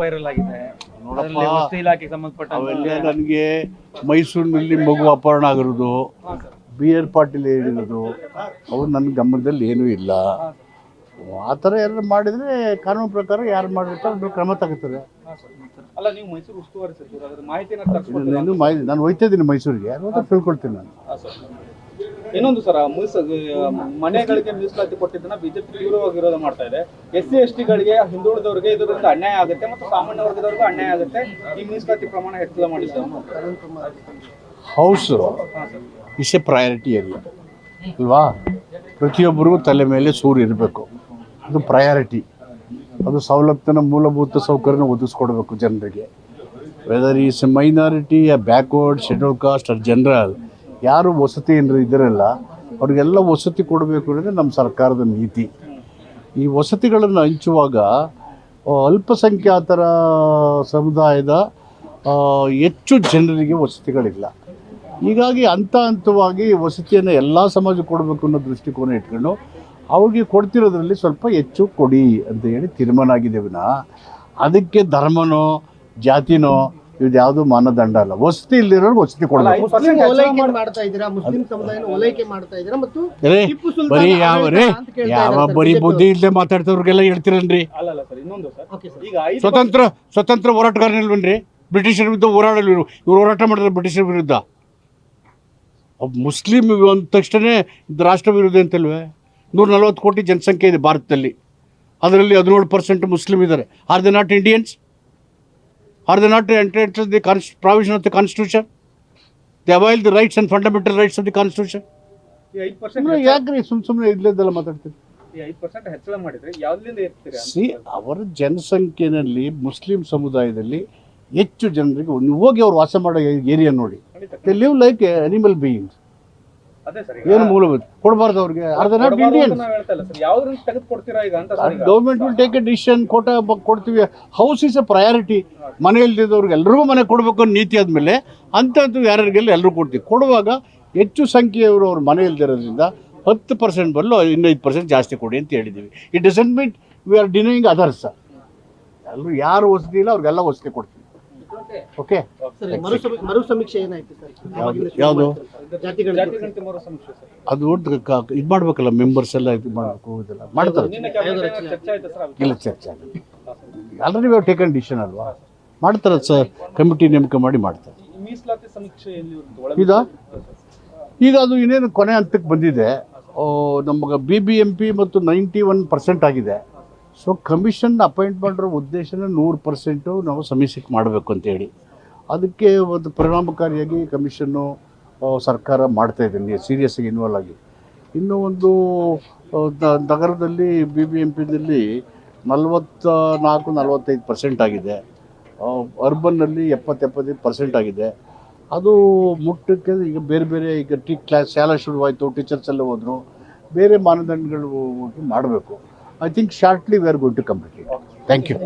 Viral ಆಗಿದೆ ವಸತಿ ಇಲಾಖೆಗೆ ಸಂಬಂಧಪಟ್ಟ ಅವೆಲ್ಲ ನನಗೆ ಮೈಸೂರಿನಲ್ಲಿ ಮಗು ಅಪಹರಣ ಆಗಿರೋದು ಬಿ ಆರ್ ಪಾಟೀಲ್ ಹೇಳಿರೋದು ಅವ್ರು ನನ್ನ ಗಮನದಲ್ಲಿ ಏನೂ ಇಲ್ಲ. ಆ ಥರ ಯಾರು ಮಾಡಿದರೆ ಕಾನೂನು ಪ್ರಕಾರ ಯಾರು ಮಾಡಿರ್ತಾರೆ ಅದ್ರ ಕ್ರಮ ತಗೋತಾರೆ. ಅಲ್ಲ ನೀವು ಮೈಸೂರು ಉಸ್ತುವಾರಿ ಸಚಿವರು ಅದ್ರ ಮಾಹಿತಿನ ಇನ್ನೂ ಮಾಹಿತಿ ನಾನು ಹೋಯ್ತಾ ಇದ್ದೀನಿ ಮೈಸೂರಿಗೆ ಯಾರು ಅಂತ ತಿಳ್ಕೊಳ್ತೀನಿ ನಾನು. ಇನ್ನೊಂದು ಸರ ಮೀಸ ಮನೆಗಳಿಗೆ ಮೀಸಲಾತಿ ಕೊಟ್ಟಿದ್ದನ್ನ ಬಿಜೆಪಿ ತೀವ್ರವಾಗಿ ವಿರೋಧ ಮಾಡ್ತಾ ಇದೆ. ಎಸ್ ಸಿ ಎಸ್ ಟಿಗಳಿಗೆ ಹಿಂದುಳಿದವರಿಗೆ ಇದರಿಂದ ಅನ್ಯಾಯ ಆಗುತ್ತೆ ಮತ್ತು ಸಾಮಾನ್ಯ ವರ್ಗದವರಿಗೂ ಅನ್ಯಾಯ ಆಗುತ್ತೆ. ಈ ಮೀಸಲಾತಿ ಪ್ರಮಾಣ ಹೆಚ್ಚಳ ಮಾಡಿದ್ದು house. Is a priority area ಅಲ್ವಾ? ಪ್ರತಿಯೊಬ್ಬರಿಗೂ ತಲೆ ಮೇಲೆ ಸೂರು ಇರಬೇಕು. ಅದು ಪ್ರಯಾರಿಟಿ ಅದು ಸೌಲಭ್ಯನ ಮೂಲಭೂತ ಸೌಕರ್ಯನ ಒದಗಿಸ್ಕೊಡ್ಬೇಕು ಜನರಿಗೆ. Whether is a minority a backward schedule caste or general ಯಾರು ವಸತಿ ಏನರು ಇದ್ದಾರಲ್ಲ ಅವ್ರಿಗೆಲ್ಲ ವಸತಿ ಕೊಡಬೇಕು ಅನ್ನೋದೇ ನಮ್ಮ ಸರ್ಕಾರದ ನೀತಿ. ಈ ವಸತಿಗಳನ್ನು ಹಂಚುವಾಗ ಅಲ್ಪಸಂಖ್ಯಾತರ ಸಮುದಾಯದ ಹೆಚ್ಚು ಜನರಿಗೆ ವಸತಿಗಳಿಲ್ಲ. ಹೀಗಾಗಿ ಹಂತ ಹಂತವಾಗಿ ವಸತಿಯನ್ನು ಎಲ್ಲ ಸಮಾಜಕ್ಕೆ ಕೊಡಬೇಕು ಅನ್ನೋ ದೃಷ್ಟಿಕೋನ ಇಟ್ಕೊಂಡು, ಅವ್ರಿಗೆ ಕೊಡ್ತಿರೋದ್ರಲ್ಲಿ ಸ್ವಲ್ಪ ಹೆಚ್ಚು ಕೊಡಿ ಅಂತ ಹೇಳಿ ತೀರ್ಮಾನ ಆಗಿದ್ದೇವಿನ ಅದಕ್ಕೆ ಧರ್ಮನೋ, ಜಾತಿನೋ ಇದು ಯಾವುದು ಮಾನದಂಡ ಅಲ್ಲ. ವಸತಿ ಇಲ್ದಿರೋರು ವಸತಿ ಕೊಡಬೇಕು. ಮುಸ್ಲಿಂ ಮಾಡ್ತಾ ಇದ್ದೀರಾ? ಮುಸ್ಲಿಂ ಸಮುದಾಯನ ಓಲೈಕೆ ಮಾಡ್ತಾ ಇದ್ದೀರಾ? ಮತ್ತು ರೇ ಟಿಪ್ಪು ಸುಲ್ತಾನ್ ಬರೀ ಯಾವ ರೇ ಬರೀ ಬುದ್ಧಿ ಇಲ್ಲದೆ ಮಾತಾಡ್ತವ್ರಿಗೆಲ್ಲ ಹೇಳ್ತೀರನ್ರಿ ಅಲ್ಲಲ್ಲ ಸರ್ ಇನ್ನೊಂದು ಸರ್. ಈಗ ಐದು ಸ್ವತಂತ್ರ ಸ್ವತಂತ್ರ ಹೋರಾಟಗಾರನಿಲ್ವನ್ರಿ? ಬ್ರಿಟಿಷರ ವಿರುದ್ಧ ಹೋರಾಡಲು ಇವ್ರು ಇವ್ರು ಹೋರಾಟ ಮಾಡಿದ್ರು ಬ್ರಿಟಿಷರ ವಿರುದ್ಧ. ಮುಸ್ಲಿಂ ಅಂದ ತಕ್ಷಣ ಇದು ರಾಷ್ಟ್ರ ವಿರೋಧಿ ಅಂತಲ್ವೇ? ನೂರ ನಲ್ವತ್ತು ಕೋಟಿ ಜನಸಂಖ್ಯೆ ಇದೆ ಭಾರತದಲ್ಲಿ. ಅದರಲ್ಲಿ ಹದಿನೇಳು ಪರ್ಸೆಂಟ್ ಮುಸ್ಲಿಂ ಇದ್ದಾರೆ are the not Indians? Are the not enter the cons provision of the constitution the avail the rights and fundamental rights of the constitution ಐದು ಪರ್ಸೆಂಟ್ ಯಾಕ್ರಿ ಸುಮ್ ಸುಮ್ಮನೆ ಇಲ್ಲದೆಲ್ಲ ಯಾವ್ದ್ರಿಂದ ಸಿ ಅವರ ಜನಸಂಖ್ಯೆಯಲ್ಲಿ ಮುಸ್ಲಿಂ ಸಮುದಾಯದಲ್ಲಿ ಹೆಚ್ಚು ಜನರಿಗೆ ನೀವು ಹೋಗಿ ಅವ್ರು ವಾಸ ಮಾಡೋ ಏರಿಯಾ ನೋಡಿ. They live like animal beings ಅದೇ ಸರ್ ಏನು ಮೂಲಭೂತ? ಕೊಡಬಾರ್ದು ಅವ್ರಿಗೆ. ಅರ್ಧ not Indians government will take a decision quota ಕೊಡ್ತೀವಿ. ಹೌಸ್ ಇಸ್ ಎ ಪ್ರಯಾರಿಟಿ ಮನೆ ಇಲ್ದಿದ್ದವ್ರಿಗೆ ಎಲ್ರಿಗೂ ಮನೆ ಕೊಡಬೇಕು ಅನ್ನೋ ನೀತಿ ಆದಮೇಲೆ ಅಂಥದ್ದು ಯಾರ್ಯಾರಿಗೆಲ್ಲ ಎಲ್ಲರೂ ಕೊಡ್ತೀವಿ. ಕೊಡುವಾಗ ಹೆಚ್ಚು ಸಂಖ್ಯೆಯವರು ಅವ್ರ ಮನೆ ಇಲ್ದಿರೋದ್ರಿಂದ ಹತ್ತು ಪರ್ಸೆಂಟ್ ಬದಲು ಇನ್ನೈದು ಪರ್ಸೆಂಟ್ ಜಾಸ್ತಿ ಕೊಡಿ ಅಂತ ಹೇಳಿದ್ದೀವಿ. It decent meet we are denying others ಎಲ್ಲರೂ ಯಾರು ವಸತಿ ಇಲ್ಲ ಅವ್ರಿಗೆಲ್ಲ ವಸತಿ ಕೊಡ್ತೀವಿ. ಓಕೆ ಸರ್ ಮರು ಸಮೀಕ್ಷೆ ಏನಾಯ್ತು ಸರ್? ಯಾವುದು? ಮಾಡ್ತೀರಾ? ಜಾತಿಗಳ ಜಾತಿ ಗಣತಿ ಮರು ಸಮೀಕ್ಷೆ ಸರ್. ಅದು ಇದು ಮಾಡ್ಬೇಕಲ್ಲ ಮೆಂಬರ್ಸ್ ಎಲ್ಲ ಇದು ಮಾಡಬೇಕು ಇದೆಲ್ಲ ಮಾಡ್ತಾರೆ. ಇಲ್ಲ ಚರ್ಚೆ ಆಲ್ರೆಡಿ ವಿ ಟೇಕನ್ ಡಿಸಿಷನ್ ಅಲ್ವಾ? ಮಾಡ್ತಾರೆ ಸರ್ ಕಮಿಟಿ ನೇಮಕ ಮಾಡಿ ಮಾಡ್ತಾರೆ. ಈ ಮೀಸಲಾತಿ ಸಮೀಕ್ಷೆ ಎಲ್ಲಿ ಇರುತ್ತೆ? ಇದಾ? ಈಗ ಅದು ಇನ್ನೇನು ಕೊನೆ ಹಂತಕ್ಕೆ ಬಂದಿದೆ. ನಮಗೆ ಬಿ ಬಿ ಎಂ ಪಿ ಮತ್ತು ನೈಂಟಿ ಒನ್ ಪರ್ಸೆಂಟ್ ಆಗಿದೆ. ಸೊ ಕಮಿಷನ್ ಅಪಾಯಿಂಟ್ ಮಾಡಿರೋ ಉದ್ದೇಶನ ನೂರು ಪರ್ಸೆಂಟು ನಾವು ಸಮೀಕ್ಷೆ ಮಾಡಬೇಕು ಅಂತೇಳಿ ಅದಕ್ಕೆ ಒಂದು ಪರಿಣಾಮಕಾರಿಯಾಗಿ ಕಮಿಷನ್ನು ಸರ್ಕಾರ ಮಾಡ್ತಾ ಇದೆ ಸೀರಿಯಸ್ ಆಗಿ ಇನ್ವಾಲ್ವ್ ಆಗಿ. ಇನ್ನೂ ಒಂದು ನಗರದಲ್ಲಿ ಬಿ ಬಿ ಎಂ ಪಿನಲ್ಲಿ ನಲವತ್ತ ನಾಲ್ಕು ನಲ್ವತ್ತೈದು ಪರ್ಸೆಂಟ್ ಆಗಿದೆ. ಅರ್ಬನ್ನಲ್ಲಿ ಎಪ್ಪತ್ತೆಪ್ಪತ್ತೈದು ಪರ್ಸೆಂಟ್ ಆಗಿದೆ. ಅದು ಮುಟ್ಟಕ್ಕೆ ಈಗ ಬೇರೆ ಬೇರೆ ಈಗ ಟಿ ಕ್ಲಾಸ್ ಶಾಲಾ ಶುರುವಾಯಿತು ಟೀಚರ್ಸ್ ಎಲ್ಲ ಹೋದರು. ಬೇರೆ ಮಾನದಂಡಗಳು ಮಾಡಬೇಕು. I think shortly we are going to complete it. Thank you.